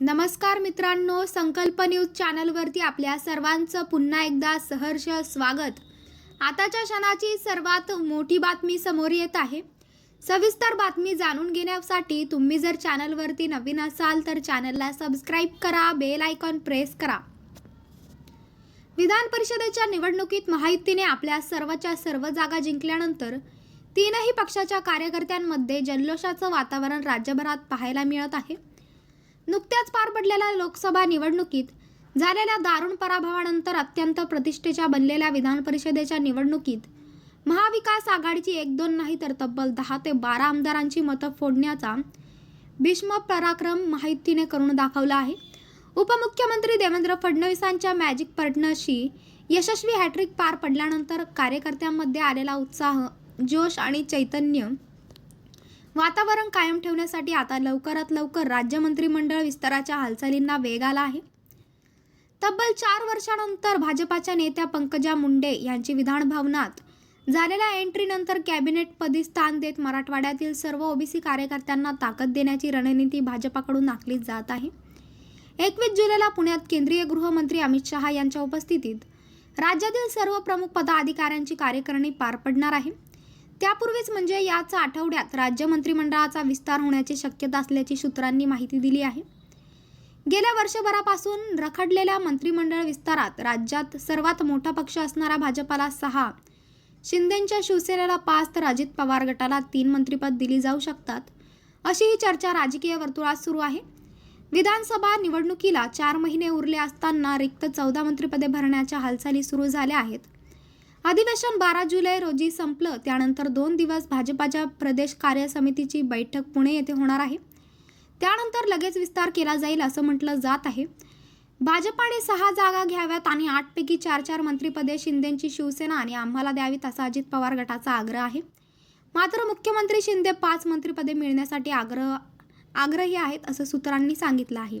नमस्कार मित्रांनो संकल्प न्यूज चॅनलवरती आपल्या सर्वांचं पुन्हा एकदा सहर्ष स्वागत. आताच्या क्षणाची सर्वात मोठी बातमी समोर येत आहे. सविस्तर बातमी जाणून घेण्यासाठी तुम्ही जर चॅनलवरती नवीन असाल तर चॅनलला सबस्क्राईब करा बेल आयकॉन प्रेस करा. विधान परिषदेच्या निवडणुकीत महायुतीने आपल्या सर्वच्या सर्व जागा जिंकल्यानंतर तीनही पक्षाच्या कार्यकर्त्यांमध्ये जल्लोषाचं वातावरण राज्यभरात पाहायला मिळत आहे. नुकत्याच पार पडलेल्या लोकसभा निवडणुकीत झालेल्या दारुण पराभवानंतर अत्यंत प्रतिष्ठेच्या बनलेल्या विधान परिषदेच्या निवडणुकीत महाविकास आघाडीची एक दोन नाही तर तब्बल दहा ते बारा आमदारांची मतं फोडण्याचा भीष्म पराक्रम माहितीने करून दाखवला आहे. उपमुख्यमंत्री देवेंद्र फडणवीसांच्या मॅजिक पार्टनरशी यशस्वी हॅट्रिक पार पडल्यानंतर कार्यकर्त्यांमध्ये आलेला उत्साह जोश आणि चैतन्य वातावरण कायम ठेवण्यासाठी आता लवकरात लवकर राज्य मंत्रिमंडळ विस्ताराच्या हालचालींना वेग आला आहे. तब्बल चार वर्षानंतर भाजपाच्या नेत्या पंकजा मुंडे यांची विधान भवनात झालेल्या एंट्रीनंतर कॅबिनेटपदी स्थान देत मराठवाड्यातील सर्व ओबीसी कार्यकर्त्यांना ताकद देण्याची रणनीती भाजपाकडून आखली जात आहे. एकवीस जुलैला पुण्यात केंद्रीय गृहमंत्री अमित शहा यांच्या उपस्थितीत राज्यातील सर्व प्रमुख पदाधिकाऱ्यांची कार्यकारिणी पार पडणार आहे. त्यापूर्वीच म्हणजे याच आठवड्यात राज्य मंत्रिमंडळाचा विस्तार होण्याची शक्यता असल्याची सूत्रांनी माहिती दिली आहे. गेल्या वर्षभरापासून रखडलेल्या मंत्रिमंडळ विस्तारात राज्यात सर्वात मोठा पक्ष असणारा भाजपाला सहा शिंदेच्या शिवसेनेला पाच तर अजित पवार गटाला तीन मंत्रिपद दिली जाऊ शकतात अशी ही चर्चा राजकीय वर्तुळात सुरू आहे. विधानसभा निवडणुकीला चार महिने उरले असताना रिक्त चौदा मंत्रिपदे भरण्याच्या हालचाली सुरू झाल्या आहेत. अधिवेशन बारा जुलै रोजी संपलं. त्यानंतर दोन दिवस भाजपाच्या प्रदेश कार्य समितीची बैठक पुणे येथे होणार आहे. त्यानंतर लगेच विस्तार केला जाईल असं म्हटलं जात आहे. भाजपाने सहा जागा घ्याव्यात आणि आठपैकी चार चार मंत्रिपदे शिंदेंची शिवसेना आणि आम्हाला द्यावीत असा अजित पवार गटाचा आग्रह आहे. मात्र मुख्यमंत्री शिंदे पाच मंत्रिपदे मिळण्यासाठी आग्रह आग्रही आहेत असं सूत्रांनी सांगितलं आहे.